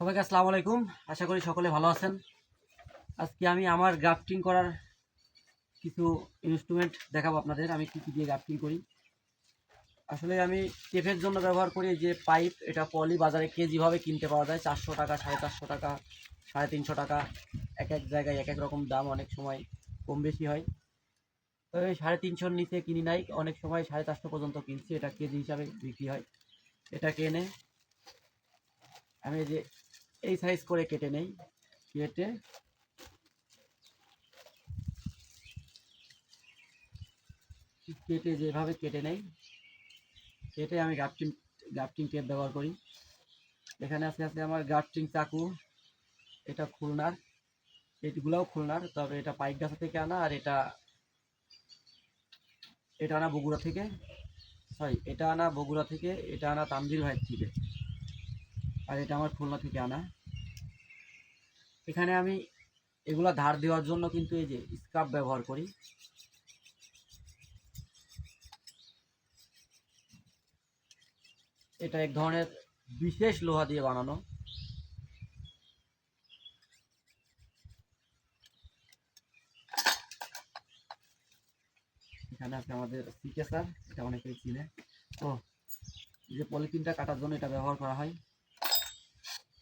সবাইকে আসসালামু আলাইকুম। আশা করি সকলে ভালো আছেন। আজকে আমি আমার গ্রাফটিং করার কিছু ইনস্ট্রুমেন্ট দেখাবো আপনাদের। আমি কী কী দিয়ে গ্রাফটিং করি। আসলে আমি টেপের জন্য ব্যবহার করি যে পাইপ এটা পলি বাজারে কেজিভাবে কিনতে পাওয়া যায়। চারশো টাকা, সাড়ে চারশো টাকা, সাড়ে তিনশো টাকা, এক এক জায়গায় এক এক রকম দাম অনেক সময় কম বেশি হয়। তো এই সাড়ে তিনশোর নিচে কিনি নাই। অনেক সময় সাড়ে চারশো পর্যন্ত কিনছি। এটা কেজি হিসাবে বিক্রি হয়। এটাকে এনে আমি যে এই সাইজ করে কেটে নেই, কেটে কেটে যেভাবে কেটে নেই, কেটে আমি গ্রাফটিং গ্রাফটিং টেপ ব্যবহার করি। এখানে আছে আছে আমার গ্রাফটিং চাকু, এটা খুলনার, এগুলোও খুলনার, তবে এটা পাইক গাছা থেকে আনা আর এটা এটা আনা বগুড়া থেকে সরি এটা আনা বগুড়া থেকে, এটা আনা তামজির ভাইয়ের থেকে। আর এটা আমার খুলনা থেকে আনা। এখানে আমি এগুলা ধার দেওয়ার জন্য কিন্তু এই যে স্কার্ফ ব্যবহার করি। এটা এক ধরনের বিশেষ লোহা দিয়ে বানানো। এখানে আছে আমাদের সিকেসার, এটা অনেকেই চিনে। এই যে পলিথিনটা কাটার জন্য এটা ব্যবহার করা হয়।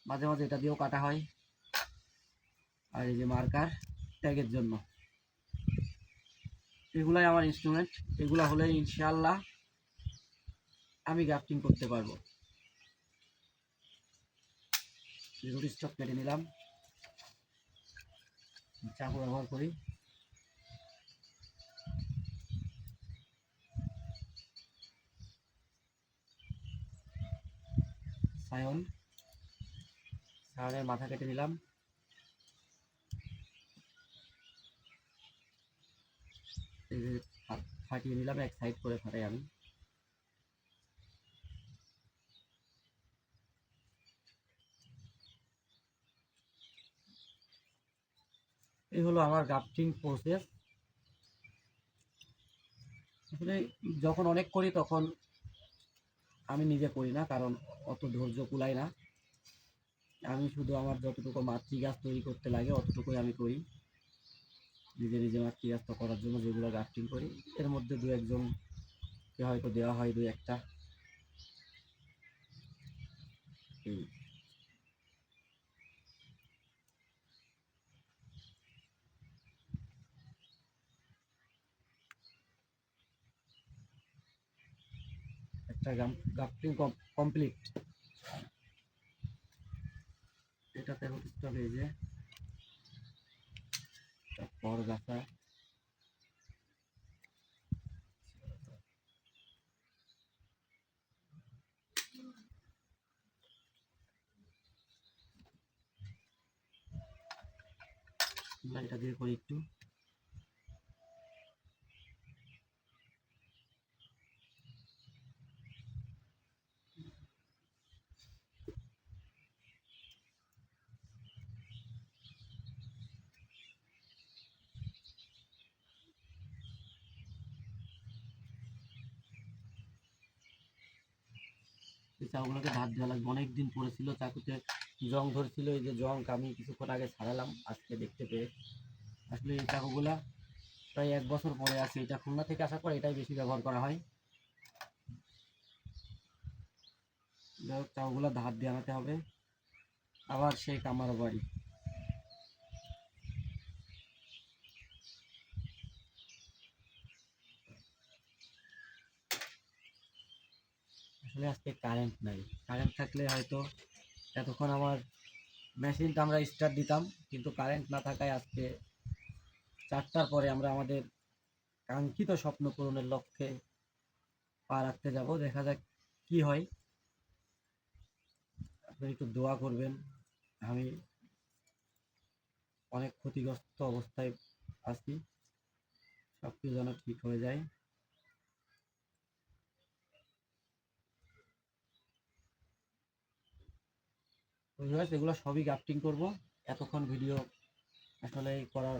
মাঝে মাঝে এটা দিয়েও কাটা হয়। আর এই যে মার্কার ট্যাগের জন্য। এগুলাই আমার ইনস্ট্রুমেন্ট এগুলো হলে ইনশাল্লাহ আমি গ্রাফটিং করতে পারব। রুটি স্টক কেটে নিলাম। চাকু ব্যবহার করি। সায়ন সায়নের মাথা কেটে নিলাম এই যে ফা- ফাটিয়ে নিলাম, এক সাইড করে ফাটাই আমি। এই হলো আমার গ্রাফটিং প্রসেস আসলে যখন অনেক করি তখন আমি নিজে করি না, কারণ অত ধৈর্য কুলাই না। আমি শুধু আমার যতটুকু মাতৃ গাছ তৈরি করতে লাগে, অতটুকুই আমি করি। নিজে নিজে মাতৃ গাছটা করার জন্য যেগুলো গ্রাফটিং করি, এর মধ্যে দু একজনকে হয়তো দেওয়া হয় দু একটা। একটা গ্রাফটিং কমপ্লিট। এটাতে হবে এই যে। তারপর গাছা আমরা এটা দিয়ে করি একটু এই চাগুলোকে ধার দেওয়া লাগবে। অনেকদিন পড়েছিল চাকুতে জং ধরছিল, এই যে জং, আমি কিছুক্ষণ আগে ছাড়ালাম, আজকে দেখতে পেয়ে। আসলে এই চাকুগুলা প্রায় এক বছর পরে আছে, এটা খুলনা থেকে আসার পর এটাই বেশি ব্যবহার করা হয়। চাকুগুলো ধার দেওয়াতে হবে। আবার সেই কামার বাড়ি। আসলে আজকে কারেন্ট নাই। কারেন্ট থাকলে হয়তো এতক্ষণ আমার মেশিনটা আমরা স্টার্ট দিতাম, কিন্তু কারেন্ট না থাকায় আজকে চারটার পরে আমরা আমাদের কাঙ্ক্ষিত স্বপ্ন পূরণের লক্ষ্যে পা রাখতে যাব। দেখা যাক কি হয়। আপনি একটু দোয়া করবেন, আমি অনেক ক্ষতিগ্রস্ত অবস্থায় আছি। সব কিছু যেন ঠিক হয়ে যায়। এগুলো সবই গ্রাফটিং করব। এতক্ষণ ভিডিও আসলে করার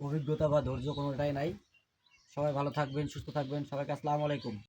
অভিজ্ঞতা বা ধৈর্য কোনোটাই নাই। সবাই ভালো থাকবেন, সুস্থ থাকবেন। সবাইকে আসসালামু আলাইকুম।